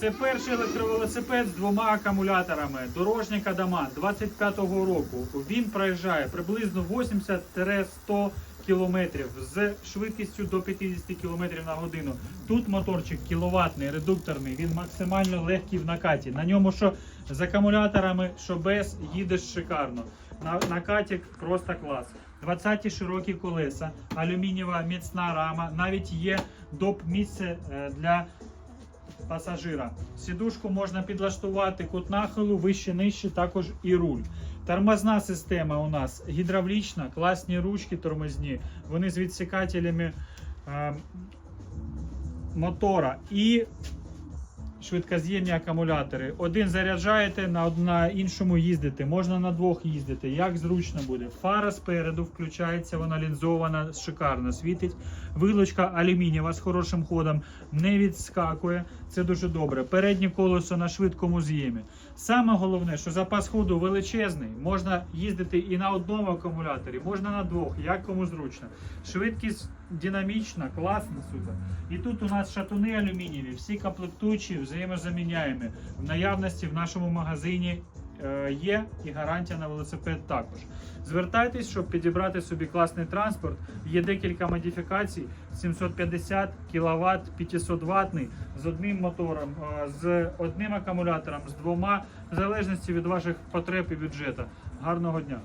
Це перший електровелосипед з двома акумуляторами. Дорожник Адаман 25-го року. Він проїжджає приблизно 80-100 кілометрів з швидкістю до 50 кілометрів на годину. Тут моторчик кіловатний, редукторний, він максимально легкий в накаті. На ньому що з акумуляторами, що без, їдеш шикарно. На, накатик просто клас. 20 широкі колеса, алюмінієва міцна рама, навіть є доп місце е, для пасажира. Сідушку можна підлаштувати кут нахилу, вище нижче, також і руль. Тормозна система у нас гідравлічна, класні ручки тормозні, вони з відсікателями е, мотора і швидкоз'ємні акумулятори. Один заряджаєте, на, іншому їздите. Можна на двох їздити. Як зручно буде. Фара спереду включається, вона лінзована, шикарно світить. Вилочка алюмінієва з хорошим ходом не відскакує. Це дуже добре. Переднє колесо на швидкому з'ємі. Саме головне, що запас ходу величезний. Можна їздити і на одному акумуляторі, можна на двох, як кому зручно. Швидкість динамічна, класна, супер. І тут у нас шатуни алюмінієві, всі комплектуючі, взаємозаміняємі. В наявності в нашому магазині е, є і гарантія на велосипед також. Звертайтесь, щоб підібрати собі класний транспорт. Є декілька модифікацій: 750 кВт, 500 ватний з одним мотором, е, з одним акумулятором, з двома, в залежності від ваших потреб і бюджету. Гарного дня!